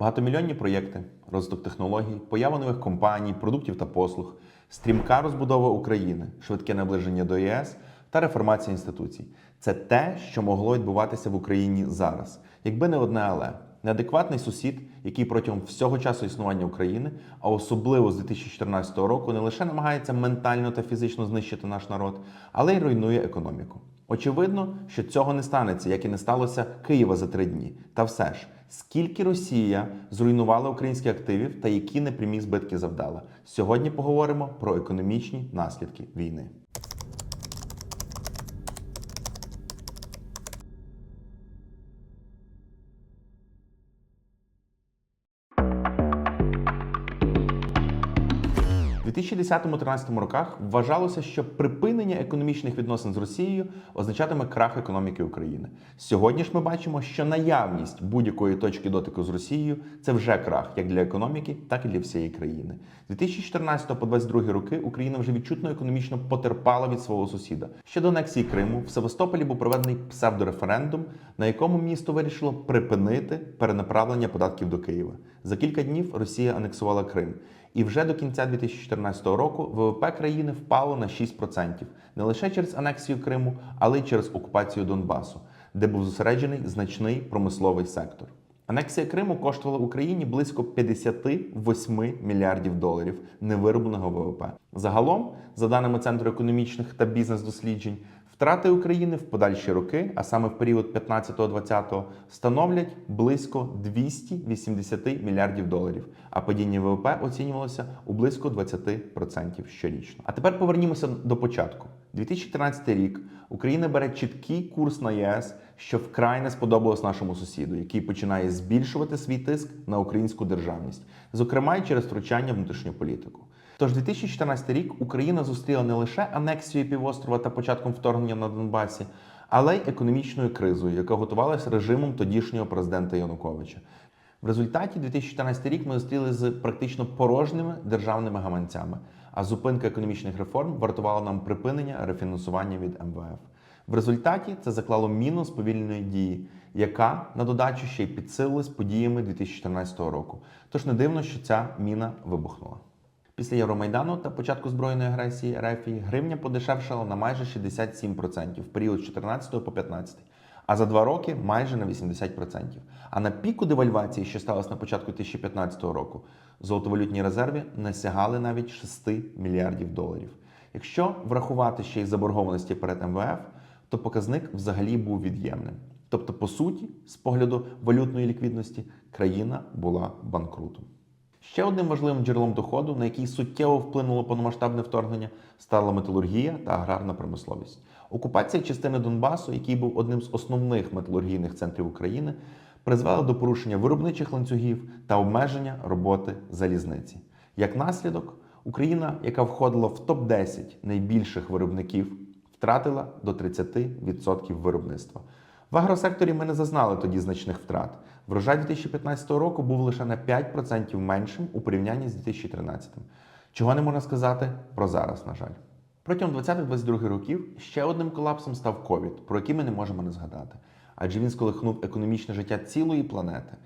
Багатомільйонні проєкти, розвиток технологій, поява нових компаній, продуктів та послуг, стрімка розбудова України, швидке наближення до ЄС та реформація інституцій це те, що могло відбуватися в Україні зараз, якби не одне але. Неадекватний сусід, який протягом всього часу існування України, а особливо з 2014 року, не лише намагається ментально та фізично знищити наш народ, але й руйнує економіку. Очевидно, що цього не станеться, як і не сталося Києва за три дні. Та все ж, скільки Росія зруйнувала українських активів та які непрямі збитки завдала. Сьогодні поговоримо про економічні наслідки війни. У 2010-2013 роках вважалося, що припинення економічних відносин з Росією означатиме крах економіки України. Сьогодні ж ми бачимо, що наявність будь-якої точки дотику з Росією це вже крах як для економіки, так і для всієї країни. З 2014 по 2022 роки Україна вже відчутно економічно потерпала від свого сусіда. Щодо анексії Криму, в Севастополі був проведений псевдореферендум, на якому місто вирішило припинити перенаправлення податків до Києва. За кілька днів Росія анексувала Крим. І вже до кінця 2014 року ВВП країни впало на 6%. не лише через анексію Криму, але й через окупацію Донбасу, де був зосереджений значний промисловий сектор. Анексія Криму коштувала Україні близько 58 мільярдів доларів невиробленого ВВП. Загалом, за даними Центру економічних та бізнес-досліджень, Втрати України в подальші роки, а саме в період 15-20, становлять близько 280 мільярдів доларів, а падіння ВВП оцінювалося у близько 20% щорічно. А тепер повернімося до початку. 2013 рік Україна бере чіткий курс на ЄС, що вкрай не сподобалось нашому сусіду, який починає збільшувати свій тиск на українську державність, зокрема й через втручання внутрішню політику. Тож 2014 рік Україна зустріла не лише анексію півострова та початком вторгнення на Донбасі, але й економічною кризою, яка готувалася режимом тодішнього президента Януковича. В результаті 2014 рік ми зустріли з практично порожніми державними гаманцями, а зупинка економічних реформ вартувала нам припинення рефінансування від МВФ. В результаті це заклало міну сповільненої дії, яка на додачу ще й підсилилась подіями 2014 року. Тож не дивно, що ця міна вибухнула. Після Євромайдану та початку збройної агресії РФ гривня подешевшала на майже 67% в період з 14 по 15, а за два роки майже на 80%. А на піку девальвації, що сталося на початку 2015 року, золотовалютні резерви не сягали навіть 6 мільярдів доларів. Якщо врахувати ще й заборгованості перед МВФ, то показник взагалі був від'ємним. Тобто, по суті, з погляду валютної ліквідності, країна була банкрутом. Ще одним важливим джерелом доходу, на який суттєво вплинуло повномасштабне вторгнення, стала металургія та аграрна промисловість. Окупація частини Донбасу, який був одним з основних металургійних центрів України, призвела до порушення виробничих ланцюгів та обмеження роботи залізниці. Як наслідок, Україна, яка входила в топ 10 найбільших виробників, втратила до 30% виробництва. В агросекторі ми не зазнали тоді значних втрат. Врожай 2015 року був лише на 5% меншим у порівнянні з 2013. Чого не можна сказати про зараз, на жаль. Протягом 20-22 років ще одним колапсом став ковід, про який ми не можемо не згадати, адже він сколихнув економічне життя цілої планети.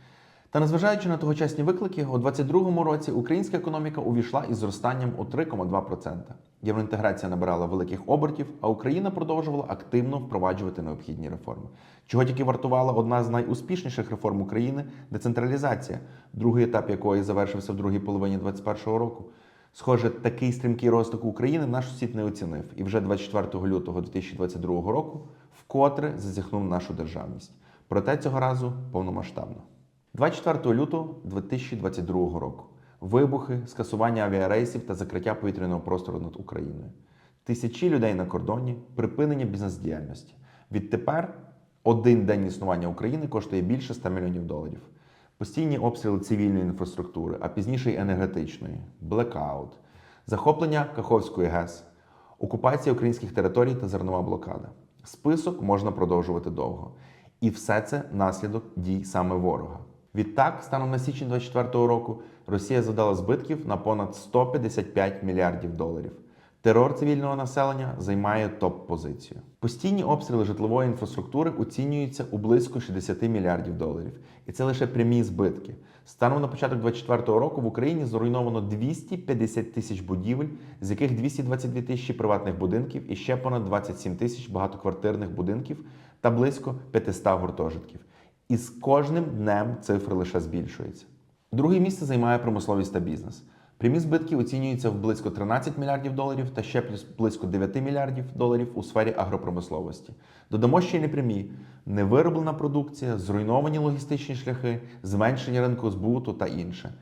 Та незважаючи на тогочасні виклики, у 2022 році українська економіка увійшла із зростанням у 3,2%. Євроінтеграція набирала великих обертів, а Україна продовжувала активно впроваджувати необхідні реформи. Чого тільки вартувала одна з найуспішніших реформ України децентралізація, другий етап якої завершився в другій половині 2021 року. Схоже, такий стрімкий розвиток України наш сусід не оцінив, і вже 24 лютого 2022 року вкотре зазіхнув нашу державність. Проте цього разу повномасштабно. 24 лютого 2022 року. Вибухи, скасування авіарейсів та закриття повітряного простору над Україною. Тисячі людей на кордоні, припинення бізнес-діяльності. Відтепер один день існування України коштує більше 100 мільйонів доларів. Постійні обстріли цивільної інфраструктури, а пізніше й енергетичної, блекаут, захоплення Каховської ГЕС, окупація українських територій та зернова блокада. Список можна продовжувати довго. І все це наслідок дій саме ворога. Відтак, станом на січень 2024 року, Росія завдала збитків на понад 155 мільярдів доларів. Терор цивільного населення займає топ-позицію. Постійні обстріли житлової інфраструктури оцінюються у близько 60 мільярдів доларів, і це лише прямі збитки. Станом на початок 2024 року в Україні зруйновано 250 тисяч будівель, з яких 222 тисячі приватних будинків і ще понад 27 тисяч багатоквартирних будинків та близько 500 гуртожитків. І з кожним днем цифри лише збільшуються. Друге місце займає промисловість та бізнес. Прямі збитки оцінюються в близько 13 мільярдів доларів та ще плюс близько 9 мільярдів доларів у сфері агропромисловості. Додамо ще й непрямі невироблена продукція, зруйновані логістичні шляхи, зменшення ринку збуту та інше.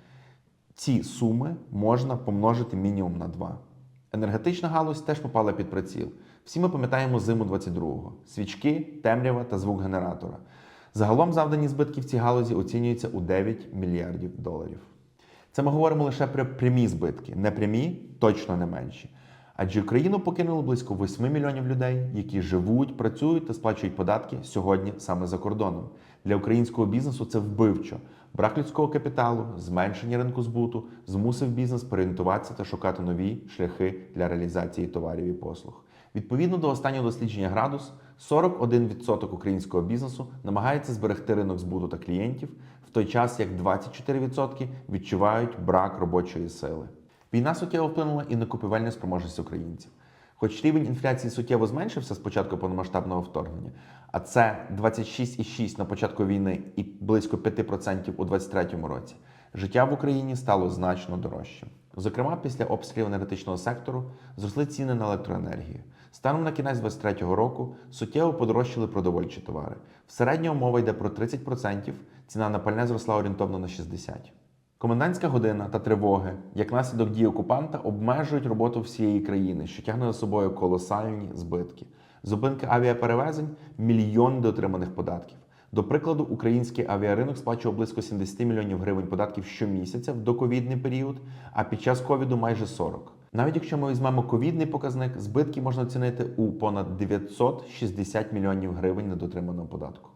Ці суми можна помножити мінімум на 2. Енергетична галузь теж попала під приціл. Всі ми пам'ятаємо зиму 22-го: свічки, темрява та звук генератора. Загалом завдані збитки в цій галузі оцінюються у 9 мільярдів доларів. Це ми говоримо лише про прямі збитки, непрямі точно не менші. Адже Україну покинуло близько 8 мільйонів людей, які живуть, працюють та сплачують податки сьогодні саме за кордоном. Для українського бізнесу це вбивчо. Брак людського капіталу, зменшення ринку збуту змусив бізнес переорієнтуватися та шукати нові шляхи для реалізації товарів і послуг. Відповідно до останнього дослідження градус, 41% українського бізнесу намагається зберегти ринок збуту та клієнтів, в той час як 24% відчувають брак робочої сили. Війна суттєво вплинула і на купівельну спроможність українців. Хоч рівень інфляції суттєво зменшився з початку повномасштабного вторгнення, а це 26,6 на початку війни і близько 5% у 2023 році, життя в Україні стало значно дорожчим. Зокрема, після обстрілів енергетичного сектору зросли ціни на електроенергію. Станом на кінець 2023 року суттєво подорожчали продовольчі товари. В середньому мова йде про 30%, ціна на пальне зросла орієнтовно на 60%. Комендантська година та тривоги, як наслідок дії окупанта, обмежують роботу всієї країни, що тягне за собою колосальні збитки. Зупинки авіаперевезень мільйон дотриманих податків. До прикладу, український авіаринок сплачував близько 70 мільйонів гривень податків щомісяця в доковідний період, а під час ковіду майже 40. Навіть якщо ми візьмемо ковідний показник, збитки можна оцінити у понад 960 мільйонів гривень недотриманого податку.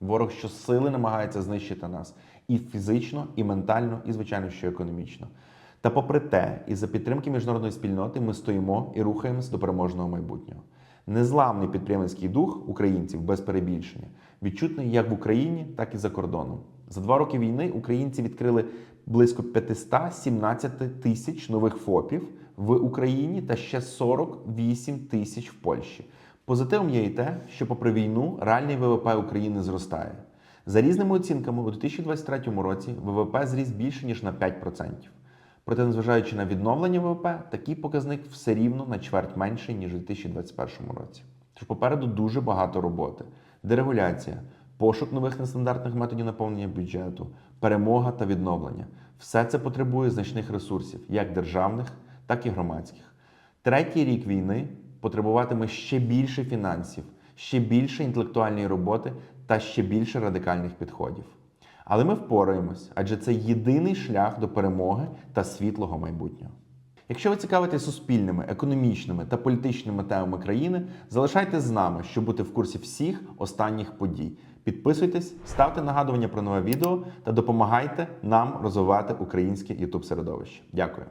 Ворог щосили намагається знищити нас і фізично, і ментально, і звичайно, що економічно. Та попри те, і за підтримки міжнародної спільноти ми стоїмо і рухаємось до переможного майбутнього. Незламний підприємницький дух українців без перебільшення відчутний як в Україні, так і за кордоном. За два роки війни українці відкрили близько 517 тисяч нових ФОПів в Україні та ще 48 тисяч в Польщі. Позитивом є і те, що попри війну реальний ВВП України зростає. За різними оцінками, у 2023 році ВВП зріс більше ніж на 5%. Проте, незважаючи на відновлення ВВП, такий показник все рівно на чверть менший, ніж у 2021 році. Тож попереду дуже багато роботи: дерегуляція, пошук нових нестандартних методів наповнення бюджету, перемога та відновлення. Все це потребує значних ресурсів, як державних, так і громадських. Третій рік війни потребуватиме ще більше фінансів, ще більше інтелектуальної роботи та ще більше радикальних підходів. Але ми впораємось, адже це єдиний шлях до перемоги та світлого майбутнього. Якщо ви цікавитесь суспільними, економічними та політичними темами країни, залишайтесь з нами, щоб бути в курсі всіх останніх подій. Підписуйтесь, ставте нагадування про нове відео та допомагайте нам розвивати українське youtube середовище. Дякую.